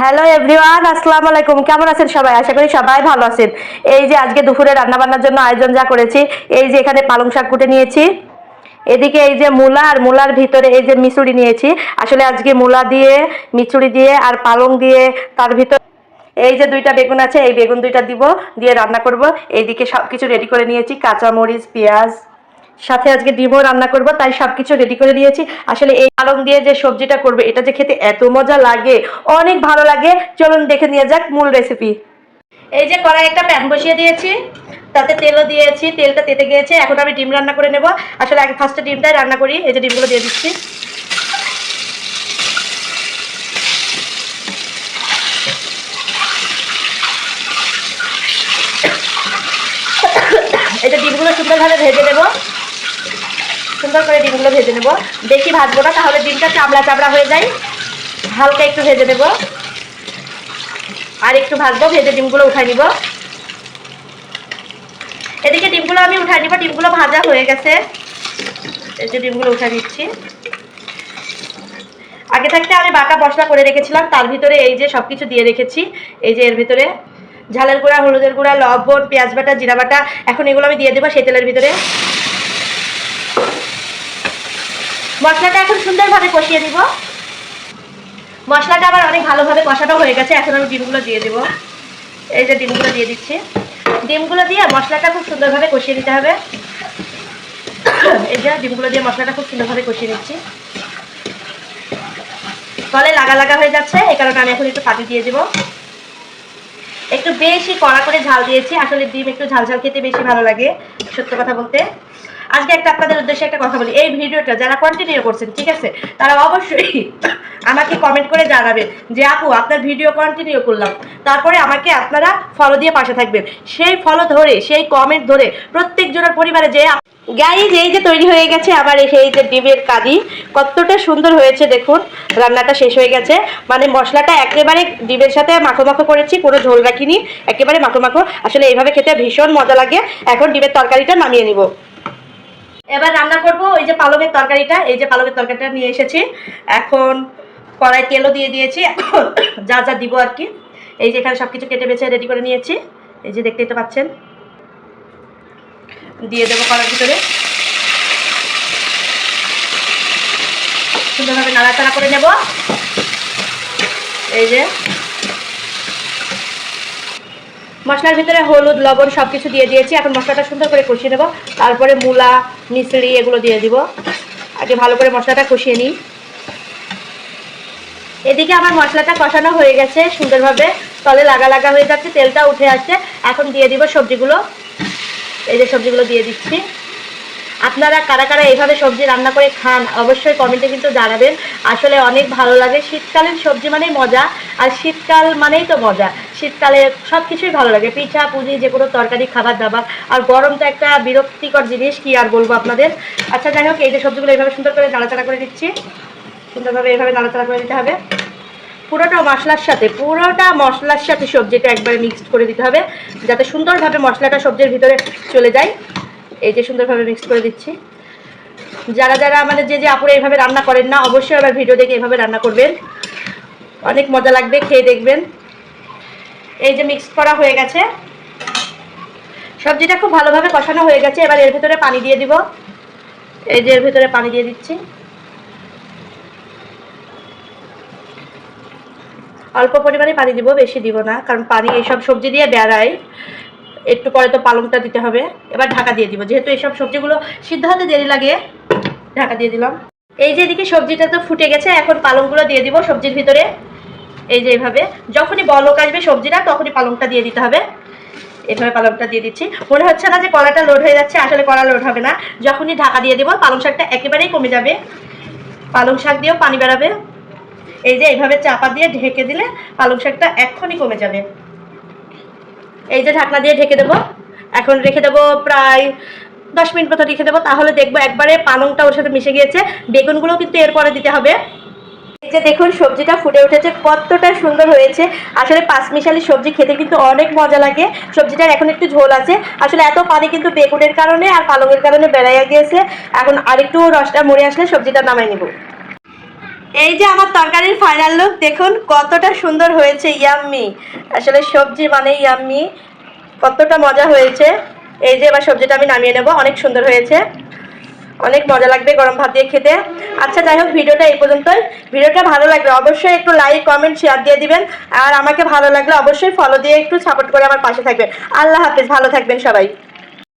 Hello everyone আসসালামু আলাইকুম। কেমন আছেন সবাই? আশা করি সবাই ভালো আছেন। এই যে আজকে দুপুরে রান্না বান্নার জন্য আয়োজন যা করেছি, এই যে এখানে পালং শাক কুটে নিয়েছি। এদিকে এই যে মূলা আর মূলার ভিতরে এই যে মিচুড়ি নিয়েছি। আসলে আজকে মূলা দিয়ে, মিচুড়ি দিয়ে আর পালং দিয়ে তার ভিতর এই যে দুইটা বেগুন আছে, এই বেগুন দুইটা দিব, দিয়ে রান্না করব। এইদিকে সব কিছু রেডি করে নিয়েছি, কাঁচামরিচ, পেঁয়াজ। সাথে আজকে ডিমও রান্না করব, তাই সবকিছু রেডি করে দিয়েছি আসলে এই পালং দিয়ে যে সবজিটা করবে, এটা যে খেতে এত মজা লাগে, অনেক ভালো লাগে। চলুন দেখে নিয়ে যাক মূল রেসিপি এই যে কড়াই একটা প্যান বসিয়ে দিয়েছি, তাতে তেলও দিয়েছি, তেলটা তেতে গিয়েছে, এখন আমি ডিম রান্না করে নেব। আসলে আগে ফার্স্টে ডিমটাই রান্না করি, এই যে ডিমগুলো দিয়ে দিচ্ছি। যে ডিমগুলো সুন্দরভাবে ভেজে নেব। সুন্দর করে ডিমগুলো ভেজে নেব। বেশি ভাজবো না, তাহলে ডিমটা চামড়া চামড়া হয়ে যায়। হালকা একটু ভেজে নেব। আর একটু ভাজবো, ভেজে ডিমগুলো উঠাই নিব। এদিকে ডিমগুলো আমি উঠাই নিব, ডিমগুলো ভাজা হয়ে গেছে। এই যে ডিমগুলো উঠাই নিচ্ছি। আগে থাকতে আমি বাটা মশলা করে রেখেছিলাম, তার ভিতরে এই যে সব কিছু দিয়ে রেখেছি। এই যে এর ভিতরে ঝালের গুঁড়া, হলুদের গুঁড়া, লবণ, পেঁয়াজ বাটা, জিরা বাটা, এখন এগুলো আমি দিয়ে দেবো সেই তেলের ভিতরে। মশলাটা এখন সুন্দরভাবে কষিয়ে দিব মশলাটা আবার অনেক ভালোভাবে কষানো হয়ে গেছে, এখন আমি ডিমগুলো দিয়ে দেবো। এই যে ডিমগুলো দিয়ে দিচ্ছি। ডিমগুলো দিয়ে মশলাটা খুব সুন্দরভাবে কষিয়ে নিতে হবে। এই যে ডিমগুলো দিয়ে মশলাটা খুব সুন্দরভাবে কষিয়ে নিচ্ছি। তলে লাগা লাগা হয়ে যাচ্ছে, এই কারণে আমি এখন একটু পানি দিয়ে দেবো। একটু বেশি কড়া করে ঝাল দিয়েছি, আসলে ডিম একটু ঝাল ঝাল খেতে বেশি ভালো লাগে, সত্য কথা বলতে। আজকে একটা আপনাদের উদ্দেশ্যে একটা কথা বলি। এই ভিডিওটা যারা কন্টিনিউ করছেন, ঠিক আছে? তারা অবশ্যই আমাকে কমেন্ট করে জানাবেন যে, আপু, আপনার ভিডিও কন্টিনিউ করলাম। তারপরে আমাকে আপনারা ফলো দিয়ে পাশে থাকবেন। সেই ফলো ধরে, সেই কমেন্ট ধরে প্রত্যেকজনের পরিবারে যে গাইজ এই যে তৈরি হয়ে গেছে আবার সেই যে ডিমের কারি, কতটা সুন্দর হয়েছে দেখুন। রান্নাটা শেষ হয়ে গেছে। মানে মশলাটা একেবারে ডিমের সাথে মাখো মাখো করেছি, কোনো ঝোল রাখিনি, একেবারে মাখো মাখো। আসলে এইভাবে খেতে ভীষণ মজা লাগে। এখন ডিমের তরকারিটা নামিয়ে নিব। এবার রান্না করব ওই যে পালকের তরকারিটা, এই যে পালকের তরকারিটা নিয়ে এসেছি। এখন কড়াই তেলও দিয়ে দিয়েছি, যা যা দিব আর কি। এই যে এখানে সব কিছু কেটে বেছে রেডি করে নিয়েছি। এই যে দেখতেই তো পাচ্ছেন। দিয়ে দেবো কড়ার ভিতরে। সুন্দরভাবে নাড়াচাড়া করে নেব। এই যে মশলার ভিতরে হলুদ, লবণ সব কিছু দিয়ে দিয়েছি। এখন মশলাটা সুন্দর করে কষিয়ে নেব। তারপরে মূলা মিশড়ি এগুলো দিয়ে দিব। আগে ভালো করে মশলাটা কষিয়ে নিই। এদিকে আমার মশলাটা কষানো হয়ে গেছে সুন্দরভাবে। তলে লাগা লাগা হয়ে যাচ্ছে, তেলটা উঠে আসছে। এখন দিয়ে দিব সবজিগুলো। এই যে সবজিগুলো দিয়ে দিচ্ছি। আপনারা কারা কারা এইভাবে সবজি রান্না করে খান, অবশ্যই কমেন্টে কিন্তু জানাবেন। আসলে অনেক ভালো লাগে। শীতকালীন সবজি মানেই মজা, আর শীতকাল মানেই তো মজা। শীতকালে সব কিছুই ভালো লাগে। পিঠা পুজি যে কোনো তরকারি, খাবার দাবার। আর গরম তো একটা বিরক্তিকর জিনিস, কি আর বলব আপনাদের? আচ্ছা যাই হোক, এই যে সবজিগুলো এইভাবে সুন্দর করে নাড়াচাড়া করে দিচ্ছি সুন্দরভাবে এইভাবে নাড়াচাড়া করে দিতে হবে। পুরোটা মশলার সাথে, পুরোটা মশলার সাথে সবজিটা একবারে মিক্সড করে দিতে হবে, যাতে সুন্দরভাবে মশলাটা সবজির ভিতরে চলে যায়। এই যে সুন্দরভাবে মিক্স করে দিচ্ছি। যারা যারা মানে যে যে আপুরে এইভাবে রান্না করেন না, অবশ্যই আবার ভিডিও দেখে এইভাবে রান্না করবেন। অনেক মজা লাগবে, খেয়ে দেখবেন। এই যে মিক্স করা হয়ে গেছে। সবজিটা খুব ভালোভাবে কষানো হয়ে গেছে। এবার এর ভেতরে পানি দিয়ে দিব। এই যে এর ভেতরে পানি দিয়ে দিচ্ছি। অল্প পরিমাণে পানি দিব, বেশি দিব না, কারণ পানি এইসব সবজি দিয়ে বেড়ায়। একটু পরে তো পালংটা দিতে হবে। এবার ঢাকা দিয়ে দিব। যেহেতু এইসব সবজিগুলো সিদ্ধ হতে দেরি লাগে, ঢাকা দিয়ে দিলাম। এই যে এদিকে সবজিটা তো ফুটে গেছে, এখন পালংগুলো দিয়ে দিব সবজির ভিতরে। এই যে এইভাবে যখনই বলক আসবে সবজিটা, তখনই পালংটা দিয়ে দিতে হবে। এভাবে পালংটা দিয়ে দিচ্ছি। মনে হচ্ছে না যে কলাটা লোড হয়ে যাচ্ছে, আসলে কলা লোড হবে না। যখনই ঢাকা দিয়ে দিব, পালং শাকটা একেবারেই কমে যাবে। পালং শাক দিয়েও পানি বেরাবে। এই যে এইভাবে চাপা দিয়ে ঢেকে দিলে পালং শাকটা এক্ষুনি কমে যাবে। এই যে ঢাকনা দিয়ে ঢেকে দেবো। এখন রেখে দেবো প্রায় দশ মিনিট মতো রেখে দেবো। তাহলে দেখব একবারে পালংটা ওর সাথে মিশে গিয়েছে। বেগুনগুলো কিন্তু এরপরে দিতে হবে। যে দেখুন, সবজিটা ফুটে উঠেছে, কতটা সুন্দর হয়েছে। আসলে পাঁচ মিশালি সবজি খেতে কিন্তু অনেক মজা লাগে। সবজিটার এখন একটু ঝোল আছে। আসলে এত পানি কিন্তু বেগুনের কারণে আর পালংয়ের কারণে বেড়াইয়া গিয়েছে। এখন আরেকটু রসটা মরে আসলে সবজিটা নামাই নেব। এই যে আমার তরকারির ফাইনাল লুক দেখুন কতটা সুন্দর হয়েছে ইয়াম্মি আসলে সবজি মানে ইয়াম্মি কতটা মজা হয়েছে। এই যে এবার সবজিটা আমি নামিয়ে নেব, অনেক সুন্দর হয়েছে। অনেক মজা লাগবে গরম ভাত দিয়ে খেতে। আচ্ছা যাই হোক, ভিডিওটা এই পর্যন্তই। ভিডিওটা ভালো লাগলে অবশ্যই একটু লাইক কমেন্ট শেয়ার দিয়ে দিবেন। আর আমাকে ভালো লাগলে অবশ্যই ফলো দিয়ে একটু সাপোর্ট করে আমার পাশে থাকবেন। আল্লাহ হাফিজ, ভালো থাকবেন সবাই।